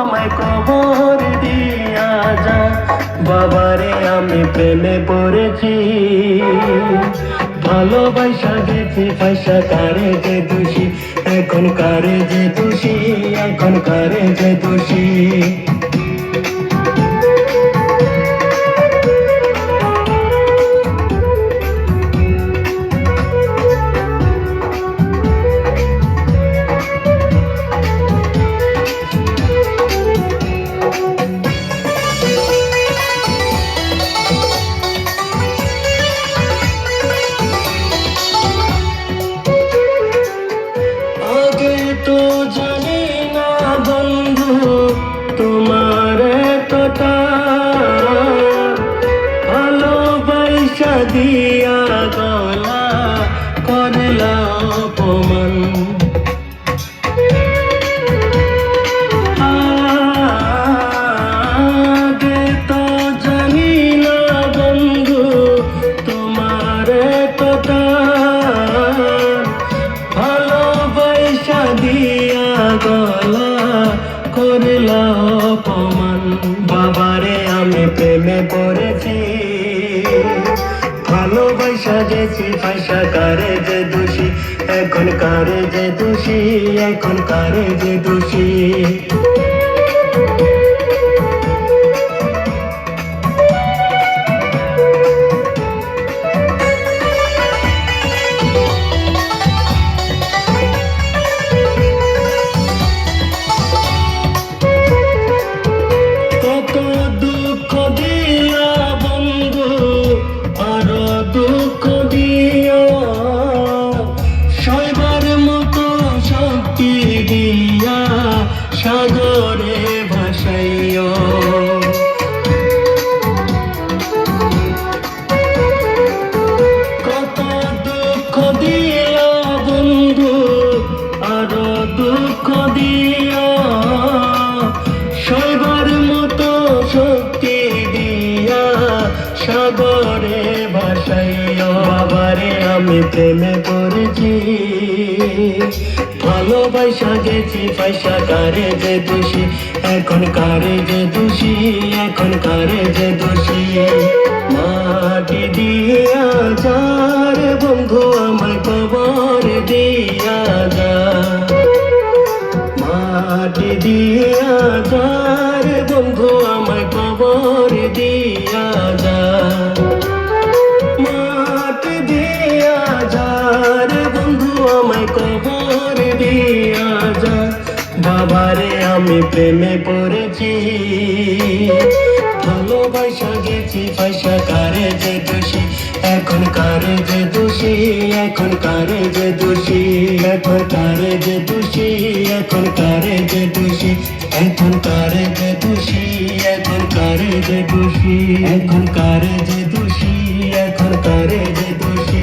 আমায় কবর দিয়া যা। বাবারে, আমি প্রেমে পড়েছি। ভালোবাসা গেছি পয়সা কারে যে দোষী। এখন কারে যে দোষী, এখন কারে যে দোষী? কতটা ভালোবাসা দিয়া গলা করলা অপমান। দিয়া গলা করলা অপমান। বাবারে, আমি প্রেমে পড়েছি। ভালোবাসা গেছি পয়সা কারে যে দোষী? এখন কারে যে দোষী? এখন কারে যে দোষী? দুঃখ দিয়া সইবার মতো শক্তি দিয়া সাগরে ভাসাইও। বাবারে, আমি প্রেমে পড়েছি, ভালোবাসা গেছি পয়সা, কারে যে দোষী? এখন কারে যে দোষী? এখন কারে যে বাবারে আমি প্রেমে পড়েছি। ভালোবাসা গেছি, পয়সা কারে যে দোষী? এখন কারে যে দোষী? এখন কারে যে দোষী? এখন কারে যে দোষী? এখন কারে যে দোষী? এখন কারে যে দোষী? এখন কারে যে দোষী? এখন কারে যে দোষী? এখন কারে যে দোষী?